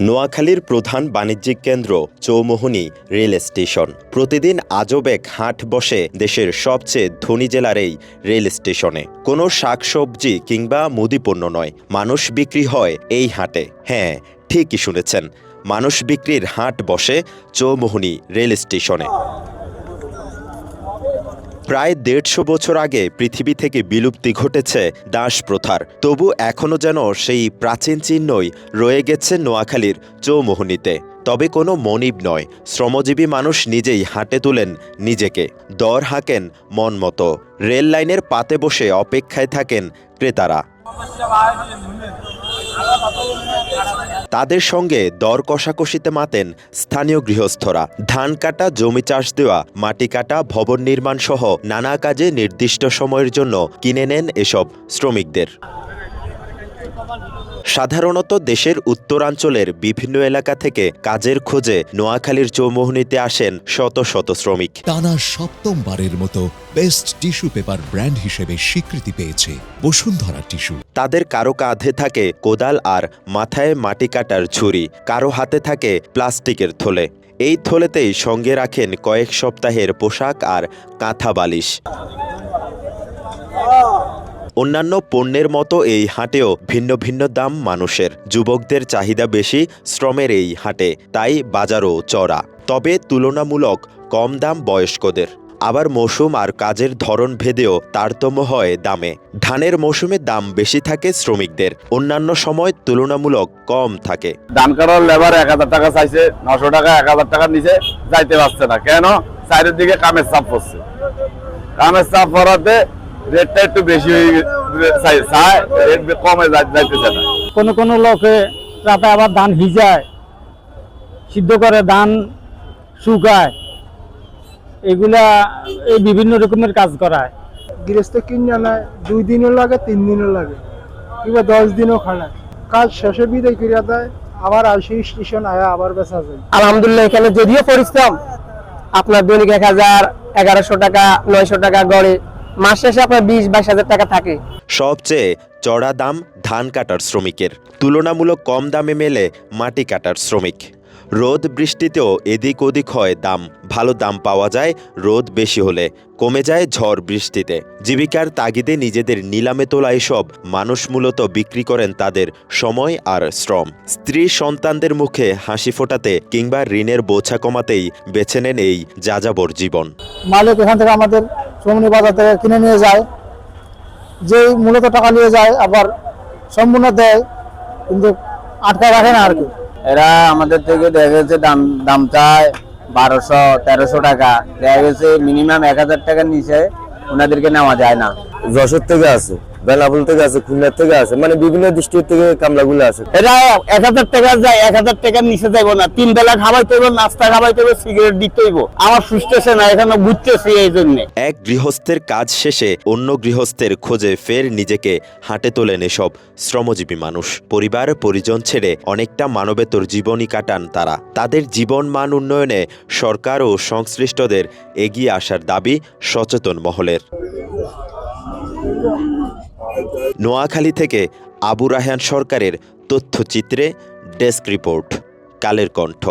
নোয়াখালীর প্রধান বাণিজ্যিক কেন্দ্র চৌমোহনী রেল স্টেশন। প্রতিদিন আজব এক হাট বসে দেশের সবচেয়ে ধনী জেলার এই রেল স্টেশনে। কোনো শাকসবজি কিংবা মুদিপণ্য নয়, মানুষ বিক্রি হয় এই হাটে। হ্যাঁ ঠিকই শুনেছেন, মানুষ বিক্রির হাট বসে চৌমোহনী রেল স্টেশনে। প্রায় দেড়শো বছর আগে পৃথিবী থেকে বিলুপ্তি ঘটেছে দাস প্রথার। তবু এখনও যেন সেই প্রাচীন চিহ্নই রয়ে গেছে নোয়াখালীর চৌমোহনীতে। তবে কোনো মনিব নয়, শ্রমজীবী মানুষ নিজেই হাঁটে তুলেন নিজেকে। দর হাঁকেন মন মতো। রেল লাইনের পাতে বসে অপেক্ষায় থাকেন ক্রেতারা। তাদের সঙ্গে দর কষাকষিতে মাতেন স্থানীয় গৃহস্থরা। ধান কাটা, জমি চাষ দেওয়া, মাটি কাটা, ভবন নির্মাণ সহ নানা কাজে নির্দিষ্ট সময়ের জন্য কিনে নেন এসব শ্রমিকদের। সাধারণত দেশের উত্তরাঞ্চলের বিভিন্ন এলাকা থেকে কাজের খোঁজে নোয়াখালীর চৌমোহনীতে আসেন শত শত শ্রমিক। টানা সপ্তমবারের মতো বেস্ট টিস্যু পেপার ব্র্যান্ড হিসেবে স্বীকৃতি পেয়েছে বসুন্ধরা টিস্যু। তাদের কারও কাঁধে থাকে কোদাল আর মাথায় মাটি কাটার ঝুড়ি কারও হাতে থাকে প্লাস্টিকের থলে। এই থলেতেই সঙ্গে রাখেন কয়েক সপ্তাহের পোশাক আর কাঁথা বালিশ। অন্যান্য পণ্যের মতো এই হাটেও ভিন্ন ভিন্ন দাম মানুষের। যুবকদের চাহিদা বেশি, শ্রমের এই হাটে। তাই বাজারও চড়া তবে তুলনামূলক কম দাম বয়স্কদের। আবার মৌসুম আর কাজের ধরন ভেদেও তারতম্য হয় দামে। ধানের মৌসুমে দাম বেশি থাকে শ্রমিকদের। অন্যান্য সময় তুলনামূলক কম থাকে। ধান কাটার লেবার এক হাজার টাকা চাইছে, নশো টাকা, এক হাজার টাকার নিচে যাইতে পারছে না। কেন? চাইরের দিকে কামের চাপ পড়ছে। কামের চাপ পড়াতে রেটটা একটু বেশি হয়ে রেট কমে যাইতেছে না। কোনো কোনো লোকে রাতে আবার ধান ভিজায় সিদ্ধ করে ধান শুকায় এগুলা এই বিভিন্ন রকমের কাজ করায়। গৃহস্থ কিনে নেয় দুই দিনও লাগে তিন দিনও লাগে কিংবা দশ দিনও খাড়ায় কাজ শেষে বিদায় করিয়া দেয় আবার আসি স্টেশন আয়া আবার বেচা যায়। আলহামদুলিল্লাহ এখানে যদিও পরিশ্রম আপনার দৈনিক এক হাজার এগারোশো টাকা নয়শো টাকা গড়ে মাস শেষে আপনার বিশ বাইশ হাজার টাকা থাকে। সবচেয়ে চড়া দাম ধান কাটার শ্রমিকের। তুলনামূলক কম দামে মেলে মাটি কাটার শ্রমিক। রোদ বৃষ্টিতেও এদিক ওদিক হয় দাম। ভালো দাম পাওয়া যায় রোদ বেশি হলে। কমে যায় ঝড় বৃষ্টিতে। জীবিকার তাগিদে নিজেদের নিলামে তোলা এসব মানুষ মূলত বিক্রি করেন তাদের সময় আর শ্রম। স্ত্রী সন্তানদের মুখে হাসি ফোটাতে কিংবা ঋণের বোঝা কমাতেই বেছে নেন এই যাযাবর জীবন। মালিক এখান থেকে আমাদের চমনি বাজার থেকে কিনে নিয়ে যায়। যেই মূলত টাকা নিয়ে যায় আবার সম্পূর্ণ দেয় কিন্তু আটকা রাখে না আর কি। এরা আমাদের থেকে দেখা গেছে দাম দাম চায় বারোশো তেরোশো টাকা। দেখা গেছে মিনিমাম এক হাজার টাকার নিচে ওনাদেরকে নেওয়া যায় না। যশোর থেকে আছে। বেনাপুল থেকে আছে খুলনার থেকে আছে মানে বিভিন্ন ডিস্ট্রিক্ট থেকে কামলাগুলো আছে। এরা এক হাজার টাকা যায় এক হাজার টাকার নিচে যাইব না। তিন বেলা খাবাইতে হইব নাস্তা খাবাইতে হইব সিগারেট দিতে হইব আমার সুস্থছে না এখানে ঘুরতেছি এই জন্যে। এক গৃহস্থের কাজ শেষে অন্য গৃহস্থের খোঁজে ফের নিজেকে হাঁটে তোলেন এসব শ্রমজীবী মানুষ। পরিবার পরিজন ছেড়ে অনেকটা মানবেতর জীবনই কাটান তারা। তাদের জীবন মান উন্নয়নে সরকার ও সংশ্লিষ্টদের এগিয়ে আসার দাবি সচেতন মহলের। নোয়াখালী থেকে আবু রাহান সরকারের তথ্যচিত্রে ডেস্ক রিপোর্ট কালের কণ্ঠ।